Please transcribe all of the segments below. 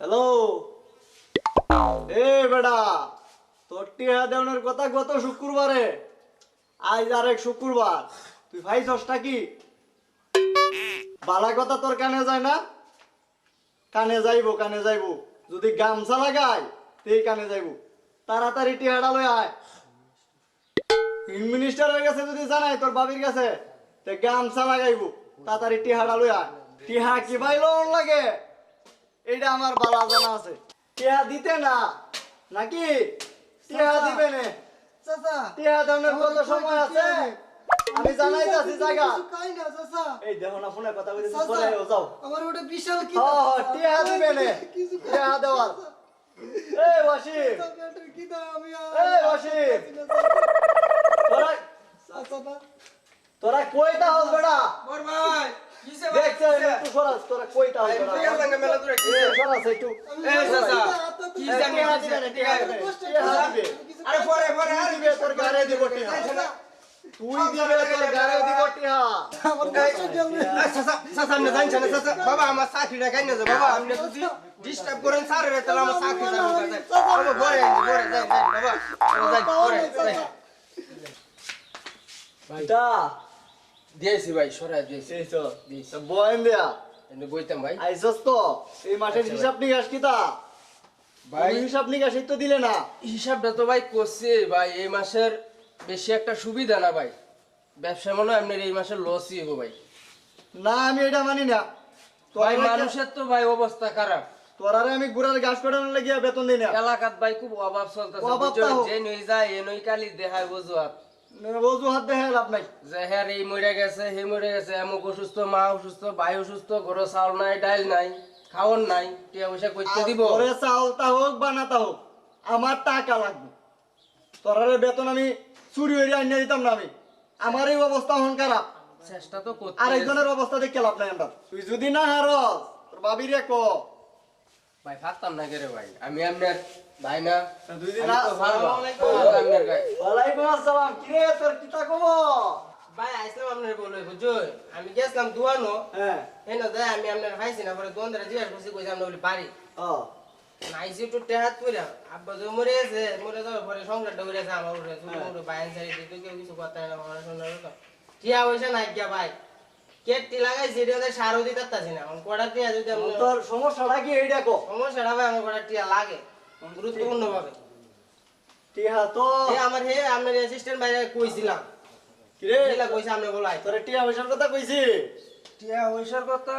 Hello এ বেটা, তোর টিহা দেওয়ানোর কথা গত শুক্রবারে। আজ আরেক শুক্রবার। তুই ভাই ভাইছসটা কি বালা কথা তোর কানে যায় না? কানে যাইবো কানে যাইবো। যদি গামছা লাগাই তেই কানে যাইবো। তাড়াতাড়ি টিহাটা লই আয়। মিনিস্টারের কাছে যদি জানাই তোর বাবির কাছে, তে গামছা লাগাইবো। তাড়াতাড়ি টিহাটা লই আয়। টিহা কি ভাই লোন লাগে? এইটা আমার বালা জানা আছে। টিয়া দিতে না। নাকি? টিহা দিবে নে। চাচা। দামের কত সময় আছে? আমি জানাই যাচ্ছি জায়গা। কাই না চাচা। এই দেখো না ফোনে কথা যাও। আমার ওটা বিশাল কি হ্যাঁ হ্যাঁ টিহা দিবে নে। দেওয়ার। এই ওয়াসিম। কি দাও আমি এই ওয়াসিম। তোরা তোরা কইতা হস বেটা বড় ভাই কিসে দেখছে সরাস তোরা কইতা হস বেটা ভাই সঙ্গে মেলা দূরে এ, সরাস একটু এই চাচা কি এই, জানি টিহা দিবে না, টিহা দিবে না, টিহা দিবে আরে পরে পরে তুই দিবে তোর গারে দিব টিহা তুই দিবে তোর গারে দিব টিহা আমার কষ্ট দিলে চাচা চাচা আপনি জানছেন না চাচা বাবা আমার চাকরিটা কেন যাবে বাবা আপনি যদি ডিস্টার্ব করেন স্যার রে তাহলে আমার চাকরি যাবে বাবা পরে পরে যাই যাই বাবা যাই পরে যাই তা দিয়েছি ভাই সরাই দিয়েছি এই তো তা বয়েন দেয়া এনে বইতাম ভাই। আইসস তো এই মাসের হিসাব নিকাশ কি তা? ভাই। হিসাব নিকাশই তো দিলে না। হিসাবটা তো ভাই করছে ভাই এই মাসের বেশি একটা সুবিধা না ভাই। ব্যবসা মনে হয় আপনার এই মাসের লসই হব ভাই। না আমি এটা মানি না। ভাই মানুষের তো ভাই অবস্থা খারাপ। তোরারে আমি গুড়ার গাছ কাটানোর লাগিয়া বেতন দিই না। এলাকাত ভাই খুব অভাব চলতেছে। যে নই যায় এ নই কালি দেখায় বুঝুয়াত অজুহাত দেখে লাভ নাই। যে হ্যাঁ এই মরে গেছে হে মরে গেছে এমক অসুস্থ মা অসুস্থ ভাই অসুস্থ ঘরে চাউল নাই ডাইল নাই খাওয়ার নাই টিয়া পয়সা করতে দিব। ঘরে চাউলটা হোক বা নাতা হোক আমার টাকা লাগবে। তোরারে বেতন আমি চুরি হয়ে আনিয়ে দিতাম না আমি। আমার এই অবস্থা হন খারাপ। চেষ্টা তো করতে। আর একজনের অবস্থা দেখে লাভ নাই আমরা। তুই যদি না হারস তোর বাবিরে ক ভাই থাকতাম না কেরে ভাই? আমি আপনার ভাই না। দুই দিন আমি তো আ- ভালো। আসসালামু আলাইকুম। আপনার গায়ে ওয়ালাইকুম আসসালাম। কিরে তোর কিতা খবর? ভাই আইসলাম আপনার বলে বুঝছ আমি গেছিলাম দুয়ানো। হ্যাঁ। হেন দেয় আমি আপনার খাইছি না পরে দোন ধরে জিজ্ঞাসা করছি কইছি আমরা বলি বাড়ি। ও। নাইছি একটু টেহাত আব্বা তো মরে গেছে মরে যাওয়ার পরে সংসারটা উড়ে গেছে আমার তুমি হ্যাঁ। বাইন সারি দিতে কেউ কিছু কথা না আমার শোনার টিয়া পয়সা নাই গিয়া ভাই? কেটটি এটা ওদের সারও দিতে পারতাছি না। এখন কটা টিয়া যদি আমি তোর সমস্যাটা কি এইটা কো সমস্যাটা ভাই আমার কটা টিয়া লাগে গুরুত্বপূর্ণ ভাবে টিহা তো এ আমার হে আপনার অ্যাসিস্ট্যান্ট কইছিলাম। কিরে? কিলা কইছে আপনি বলাই। তোর পয়সার কথা কইছি? টিয়া পয়সার কথা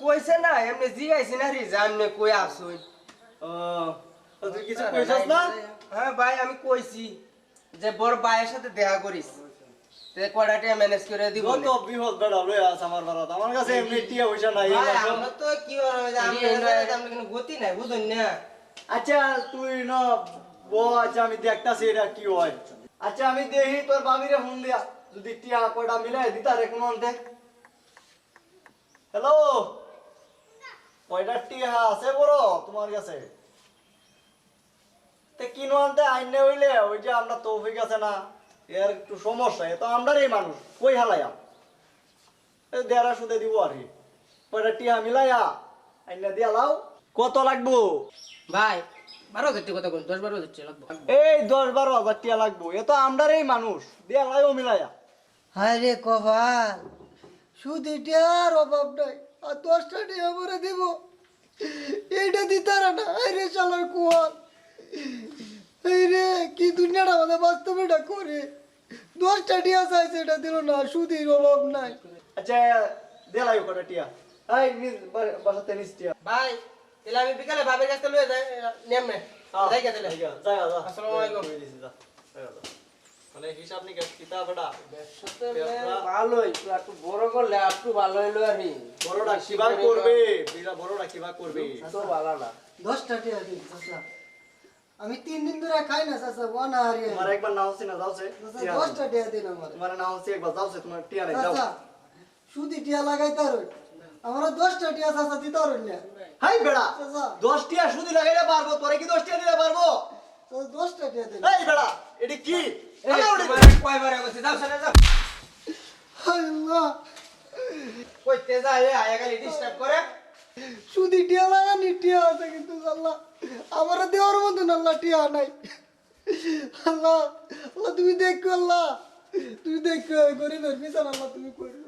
কইছে না এমনি জিগাইছি না রে যে আপনি কই ও তুই কিছু কইছস না হ্যাঁ ভাই আমি কইছি যে বড় ভাইয়ের সাথে দেখা করিস। তে কয়টা ম্যানেজ করে দিব? যত বিহল বেড়া লই আস আমার বারাত আমার কাছে এমনি টিহা পয়সা নাই এই ভাই মাসে। আমরা তো কি হবে যে আমরা আমরা গতি নাই বুঝুন না। আচ্ছা তুই ন ব আচ্ছা আমি দেখতাছি এটা কি হয়। আচ্ছা আমি দেখি তোর বাবিরে ফোন দিয়া। যদি টিয়া কয়টা মিলাই দিতা রে কোন অন্তে। হ্যালো কয়টা টিয়া আছে বড় তোমার কাছে? তে কিনো আনতে আইনে হইলে ওই যে আমরা তৌফিক আছে না। এর একটু সমস্যা এ তো আমরারই মানুষ কই হালাইয়া? এ দেড়া সুদে দিব আর কি। কয়টা টিয়া মিলাইয়া আইনে দিয়া লাও। কত লাগবো? ভাই বারো হাজার কথা কোন দশ বারো হাজার লাগবে। এই দশ বারো হাজার টিয়া লাগবো এ তো আমরারই মানুষ দিয়া লাইও মিলাইয়া। হায় রে কপাল শুধু এটার অভাব নাই আর দশটা টিয়া করে দিব। এইটা দিতারা না হায় রে চালার কুয়াল। এই কি দুনিয়াটা আমাদের বাস্তবেটা করে। দশটা টিয়া চাইছে এটা দিল না সুদির অভাব নাই। আচ্ছা দিয়া লাইও কটা টিয়া। এই নিজ বাসাতে নিজ টিয়া। ভাই তাহলে আমি বিকালে ভাবের কাছে লয়ে যাই নেমে যাই গে তাহলে। যাই যা। আসসালামু আলাইকুম। মানে হিসাব নিকাশ কিতাব এটা। ভালোই একটু বড় করলে একটু ভালো হইল আর বড়টা কিবা করবে? বিরা বড়টা কিবা করবে? তো ভালো না। দশটা টিয়া দিন চাচা আমি তিন দিন ধরে খাই না চাচা বানা হারিয়ে তোমার একবার না হচ্ছে না যাওছে দশটা টিয়া দিন আমার। তোমার না হচ্ছে একবার যাওছে তোমার টিয়া নাই যাও। সুদি টিয়া লাগাইতে আর আমরা দশটা টিয়া চাচা দিতে আর না। হাই বেড়া দশ টিয়া শুধু লাগাইলে পারব তোরে কি দশ টিয়া দিলে পারব? দশটা টিয়া দিন এই বেড়া এটি কি? কয়বারে কইছি যাও। চলে যাও আল্লাহ। কইতে যায় আয়া খালি ডিস্টার্ব করে। সুদি টিয়া লাগানি, টিয়া আছে কিন্তু আল্লাহ। আমার দেওয়ার মতন আল্লাহ টিয়া নাই। আল্লাহ আল্লাহ, তুমি দেখো আল্লাহ। তুমি দেখো, গরিবের পিছন আল্লাহ তুমি করো।